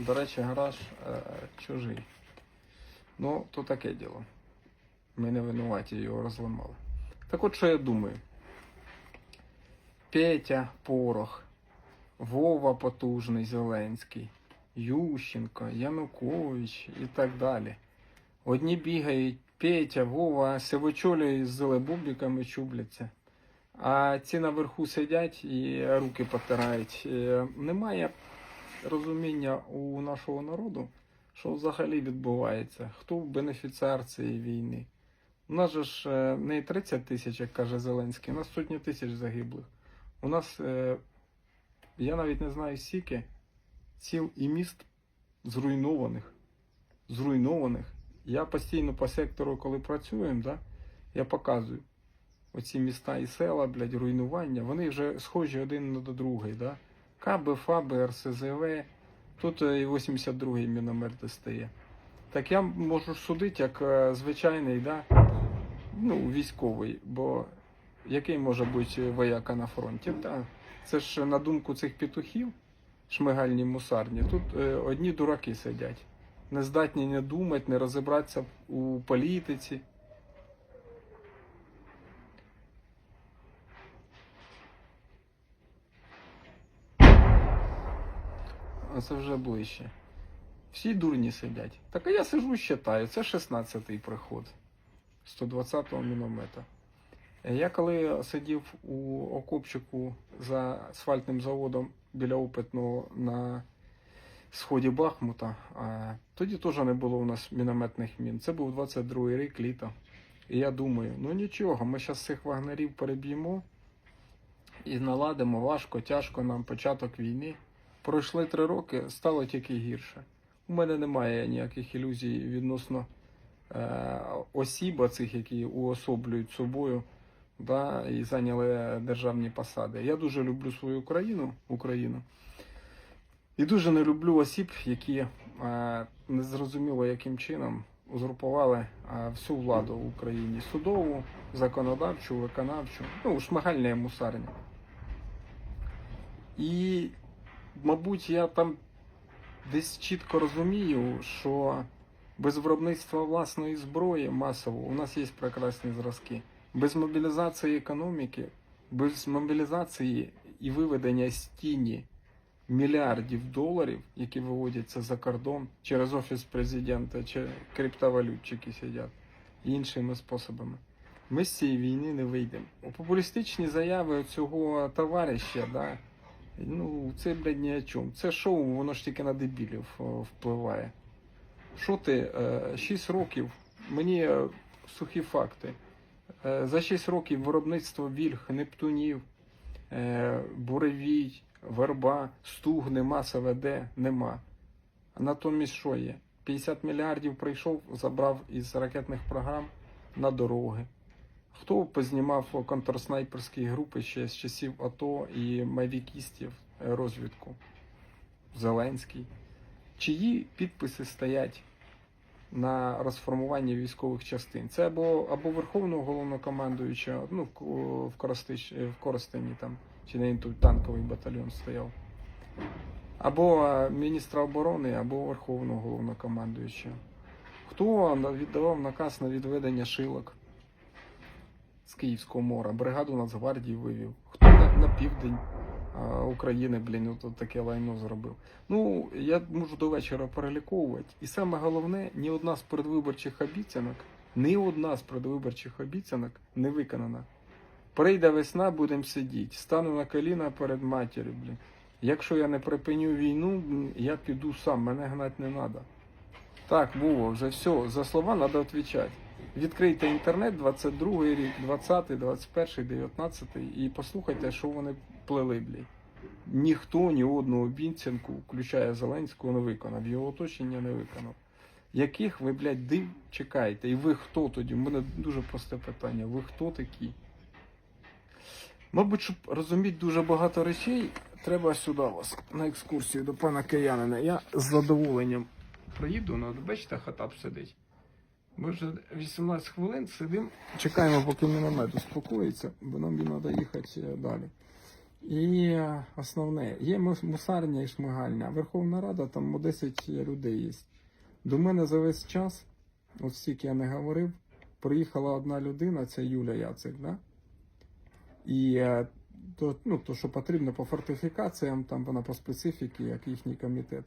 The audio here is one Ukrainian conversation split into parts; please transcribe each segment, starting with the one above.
До речі, гараж е, чужий. Ну, то таке діло. Ми не винуваті його розламали. Так от що я думаю. Петя Порох, Вова Потужний Зеленський, Ющенко, Янукович і так далі. Одні бігають Петя, Вова, сивочолі з зелебубіками чубляться. А ці наверху сидять і руки потирають. Е, Немає розуміння у нашого народу, що взагалі відбувається, хто бенефіціар цієї війни. У нас же ж е, не 30 тисяч, як каже Зеленський, у нас сотні тисяч загиблих. У нас, е, я навіть не знаю скільки, сіл і міст зруйнованих. Зруйнованих. Я постійно по сектору, коли працюємо, да, я показую оці міста і села, блядь, руйнування, вони вже схожі один на другий. Да? КАБ, ФАБ, РСЗВ, тут е, і 82-й міномет достає. Так я можу судити як е, звичайний, да? ну, військовий, бо який може бути вояка на фронті? Та, це ж на думку цих петухів, шмигальні мусарні, тут е, одні дураки сидять. Не здатні не думати, не розібратися у політиці. А це вже ближче. Всі дурні сидять. Так а я сижу считаю, це 16-й приход 120-го міномета. Я коли сидів у окопчику за асфальтним заводом біля опитного на сході Бахмута, а тоді теж не було у нас мінометних мін. Це був 22-й рік літо. І я думаю, ну нічого, ми зараз цих вагнерів переб'ємо і наладимо важко, тяжко нам початок війни. Пройшли три роки, стало тільки гірше. У мене немає ніяких ілюзій відносно е, осіб, цих, які уособлюють собою да, і зайняли державні посади. Я дуже люблю свою країну, Україну. І дуже не люблю осіб, які е, незрозуміло яким чином узурпували е, всю владу в Україні судову, законодавчу, виконавчу, ну, шмагальне мусарня. І мабуть, я там десь чітко розумію, що без виробництва власної зброї масово у нас є прекрасні зразки. Без мобілізації економіки, без мобілізації і виведення з тіні мільярдів доларів, які виводяться за кордон через офіс президента, чи криптовалютчики сидять іншими способами. Ми з цієї війни не вийдемо. Популістичні заяви цього товариша, да, Ну, це, блядь, ні о чому. Це шоу, воно ж тільки на дебілів впливає. Що ти, 6 років, мені е, сухі факти. Е, За 6 років виробництво вільг, нептунів, е, буревій, верба, стугни, масове де нема. Натомість що є? 50 мільярдів прийшов, забрав із ракетних програм на дороги. Хто познімав контрснайперські групи ще з часів АТО і мавікістів розвідку? Зеленський. Чиї підписи стоять на розформуванні військових частин? Це або, або Верховного головнокомандуючого, ну, в, Ко- в, Коростич, в Коростені там, чи не тут танковий батальйон стояв. Або міністра оборони, або Верховного головнокомандуючого. Хто віддавав наказ на відведення шилок? З Київського мора, бригаду Нацгвардії вивів. Хто на, на південь а, України, блін, от таке лайно зробив. Ну, я можу до вечора переліковувати. І саме головне, ні одна з передвиборчих обіцянок, ні одна з передвиборчих обіцянок не виконана. Прийде весна, будемо сидіти. Стану на коліна перед матір'ю, блін. Якщо я не припиню війну, я піду сам, мене гнати не треба. Так, Вова, вже все, за слова треба відповідати. Відкрийте інтернет 22 рік, 20, 21, 19 і послухайте, що вони плели, блядь. Ніхто ні одну обіцянку, включає Зеленського, не виконав. Його оточення не виконав. Яких ви, блядь, див чекаєте? І ви хто тоді? У мене дуже просте питання. Ви хто такі? Мабуть, щоб розуміти дуже багато речей, треба сюди вас на екскурсію до пана киянина. Я з задоволенням приїду, ну, от бачите, хатап сидить. Ми вже 18 хвилин сидимо, чекаємо, поки міномет успокоїться, бо нам треба їхати е, далі. І е, основне, є мусарня і шмигальня. Верховна Рада, там 10 людей є. До мене за весь час, от стільки я не говорив, приїхала одна людина, це Юля Яцик, да? І е, то, ну, то, що потрібно по фортифікаціям, там вона по специфіки, як їхній комітет.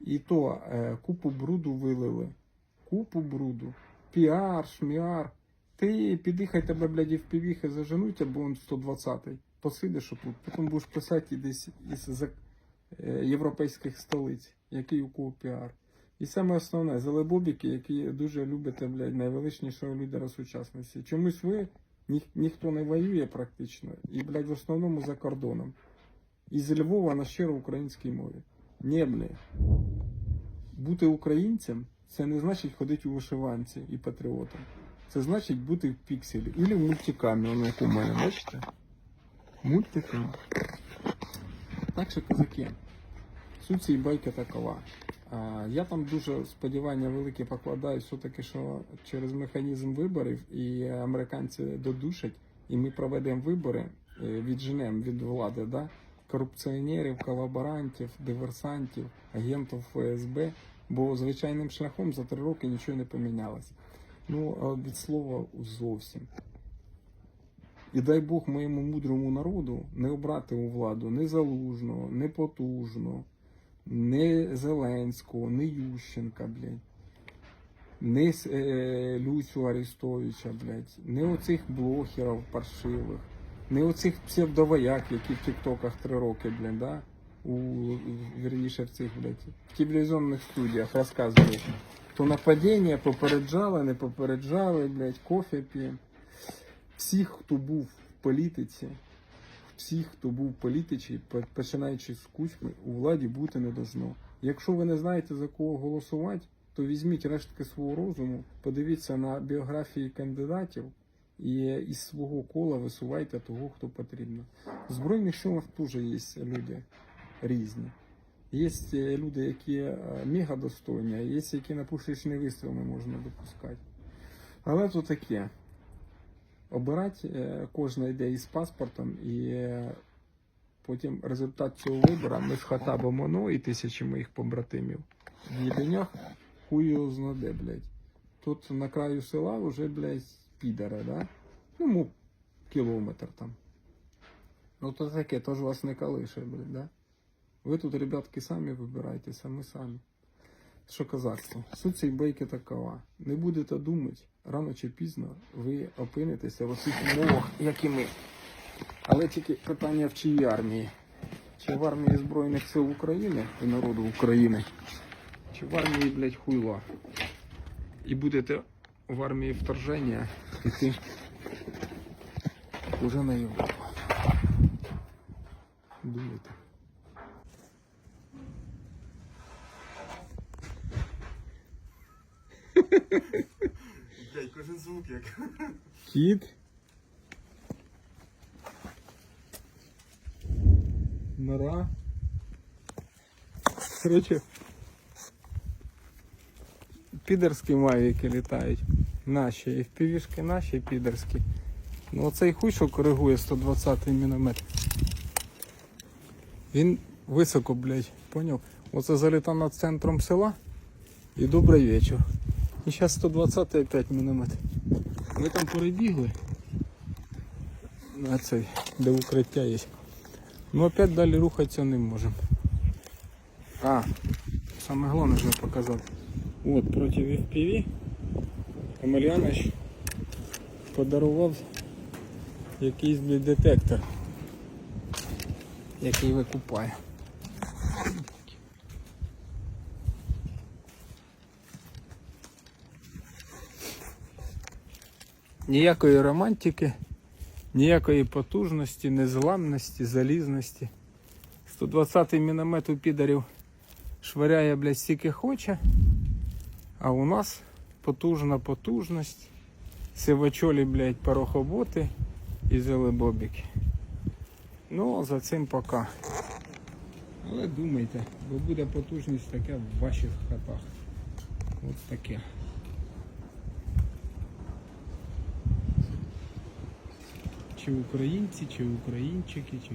І то е, купу бруду вилили. Купу бруду. Піар, шміар. Ти під'їхай тебе, блядь, і в півіхи заженуть, або он 120-й. Посидиш отут, потім будеш писати десь із е, європейських столиць, який у кого піар. І саме основне, залебобіки, які дуже любите, блядь, найвеличнішого лідера сучасності. Чомусь ви ніх, ніхто не воює практично, і, блядь, в основному за кордоном. І з Львова на щиро українській мові. Ні, блядь. Бути українцем це не значить ходити у вишиванці і патріотом. Це значить бути в пікселі. Ілі в мультикамі, воно як у мене, бачите? Мультикам. Так що, козаки, суть цієї байки такова. Я там дуже сподівання великі покладаю, все-таки, що через механізм виборів і американці додушать, і ми проведемо вибори, е, відженемо від влади, да? Корупціонерів, колаборантів, диверсантів, агентів ФСБ, бо звичайним шляхом за три роки нічого не помінялось. Ну, від слова зовсім. І дай Бог моєму мудрому народу не обрати у владу не Залужного, не Потужного, не Зеленського, не Ющенка, блядь, не Люсю Арестовича, блядь, не оцих блогерів паршивих, не оцих псевдовояк, які в тіктоках три роки, блядь, да? У, вірніше в цих, блядь, в телевізійних студіях розказують. То нападіння попереджали, не попереджали, блядь, кофе п'ємо. Всіх, хто був в політиці, всіх, хто був в політиці, починаючи з кучми, у владі бути не должно. Якщо ви не знаєте за кого голосувати, то візьміть рештки свого розуму, подивіться на біографії кандидатів і із свого кола висувайте того, хто потрібно. В Збройних силах теж є люди різні. Є е, люди, які е, мега достойні, а є, які на пушечний вистріл не можна допускати. Але то таке. Обирати е, кожна йде із паспортом, і потім результат цього вибору ми з Хатабом Оно і тисячі моїх побратимів в Єдинях його знаде, блядь. Тут на краю села вже, блядь, підари, да? Ну, му, кілометр там. Ну то таке, то ж вас не калише, блядь, да? Ви тут, ребятки, самі вибирайте, самі самі. Що козацтво? Суть цієї байки такова. Не будете думати, рано чи пізно ви опинитеся в цих умовах, як і ми. Але тільки питання в чиїй армії? Чи в армії Збройних сил України і народу України, чи в армії, блядь, хуйла. І будете в армії вторження йти уже на Європу. Думайте. Блять, кожен звук як. Кіт. Нора. Короче, підерські мавіки літають. Наші. Впівішки наші підерські. Ну оцей хуй, що коригує 120-й міномет. Він високо, блядь, поняв? Оце залітав над центром села. І добрий вечір. І зараз 120 опять міномет. Ми там перебігли. На цей, де укриття є. Ну опять далі рухатися не можемо. А, саме головне вже показати. От проти FPV Емельянович подарував якийсь детектор, який викупає. Ніякої романтики, ніякої потужності, незламності, залізності. 120-й міномет у підарів швиряє, блядь, стільки хоче, а у нас потужна потужність, сивачолі, блядь, порохоботи і зелебобіки. Ну, за цим пока. Але думайте, бо буде потужність така в ваших хатах. От таке. Чи українці, чи українчики, чи